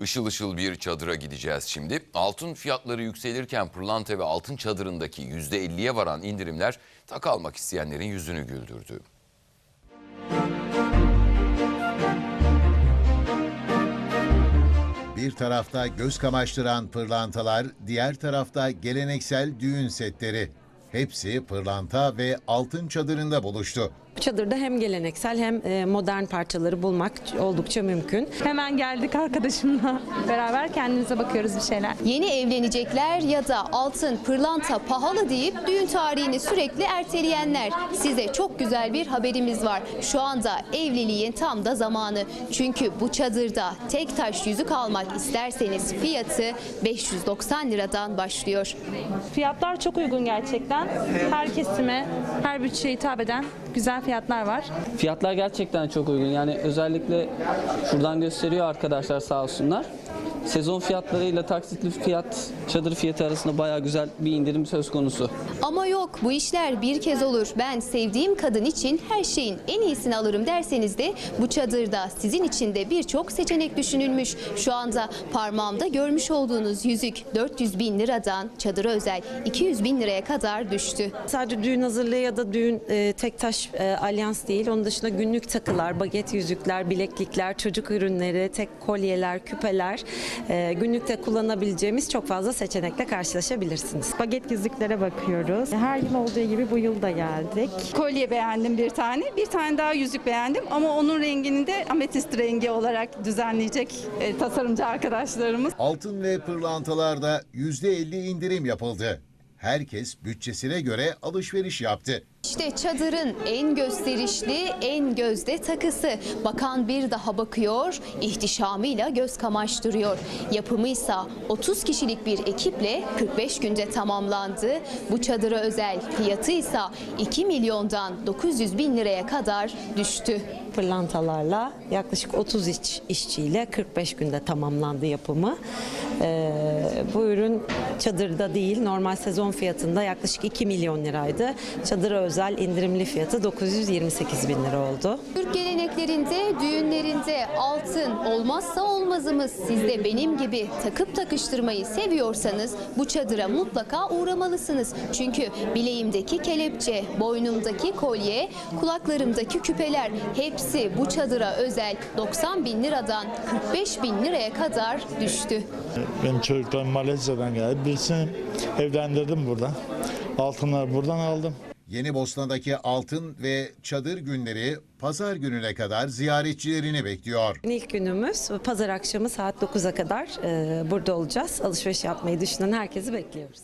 Işıl ışıl bir çadıra gideceğiz şimdi. Altın fiyatları yükselirken pırlanta ve altın çadırındaki %50'ye varan indirimler tak almak isteyenlerin yüzünü güldürdü. Bir tarafta göz kamaştıran pırlantalar, diğer tarafta geleneksel düğün setleri. Hepsi pırlanta ve altın çadırında buluştu. Bu Çadırda hem geleneksel hem e, modern parçaları bulmak oldukça mümkün. Hemen geldik arkadaşımla beraber kendimize bakıyoruz bir şeyler. Yeni evlenecekler ya da altın, pırlanta pahalı deyip düğün tarihini sürekli erteleyenler. Size çok güzel bir haberimiz var. Şu anda evliliğin tam da zamanı. Çünkü bu çadırda tek taş yüzük almak isterseniz fiyatı 590 liradan başlıyor. Fiyatlar çok uygun gerçekten. Her kesime, her bütçeye hitap eden güzel fiyatlar var. Fiyatlar gerçekten çok uygun. Yani özellikle şuradan gösteriyor arkadaşlar sağ olsunlar. Sezon fiyatlarıyla taksitli fiyat, çadır fiyatı arasında bayağı güzel bir indirim söz konusu. Ama yok bu işler bir kez olur. Ben sevdiğim kadın için her şeyin en iyisini alırım derseniz de bu çadırda sizin için de birçok seçenek düşünülmüş. Şu anda parmağımda görmüş olduğunuz yüzük 400 bin liradan çadıra özel 200 bin liraya kadar düştü. Sadece düğün hazırlığı ya da düğün e, tek taş e, alyans değil. Onun dışında günlük takılar, baget yüzükler, bileklikler, çocuk ürünleri, tek kolyeler, küpeler e, günlükte kullanabileceğimiz çok fazla seçenekle karşılaşabilirsiniz. Baget yüzüklere bakıyoruz. Her yıl olduğu gibi bu yıl da geldik. kolye beğendim bir tane. Bir tane daha yüzük beğendim ama onun rengini de ametist rengi olarak düzenleyecek e, tasarımcı arkadaşlarımız. Altın ve pırlantalarda %50 indirim yapıldı. Herkes bütçesine göre alışveriş yaptı. İşte çadırın en gösterişli, en gözde takısı. Bakan bir daha bakıyor, ihtişamıyla göz kamaştırıyor. Yapımı ise 30 kişilik bir ekiple 45 günde tamamlandı. Bu çadıra özel fiyatı ise 2 milyondan 900 bin liraya kadar düştü. Pırlantalarla yaklaşık 30 iş, işçiyle 45 günde tamamlandı yapımı. E, bu ürün çadırda değil normal sezon fiyatında yaklaşık 2 milyon liraydı. Çadıra özel indirimli fiyatı 928 bin lira oldu. Türk geleneklerinde, düğünlerinde altın olmazsa olmazımız. Siz de benim gibi takıp takıştırmayı seviyorsanız bu çadıra mutlaka uğramalısınız. Çünkü bileğimdeki kelepçe, boynumdaki kolye, kulaklarımdaki küpeler hepsi bu çadıra özel 90 bin liradan 45 bin liraya kadar düştü. Benim çocuklarım Malezya'dan geldi. Birisini evlendirdim burada. Altınları buradan aldım. Yeni Bosna'daki altın ve çadır günleri pazar gününe kadar ziyaretçilerini bekliyor. İlk günümüz pazar akşamı saat 9'a kadar e, burada olacağız. Alışveriş yapmayı düşünen herkesi bekliyoruz.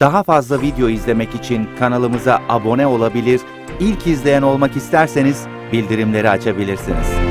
Daha fazla video izlemek için kanalımıza abone olabilir, ilk izleyen olmak isterseniz bildirimleri açabilirsiniz.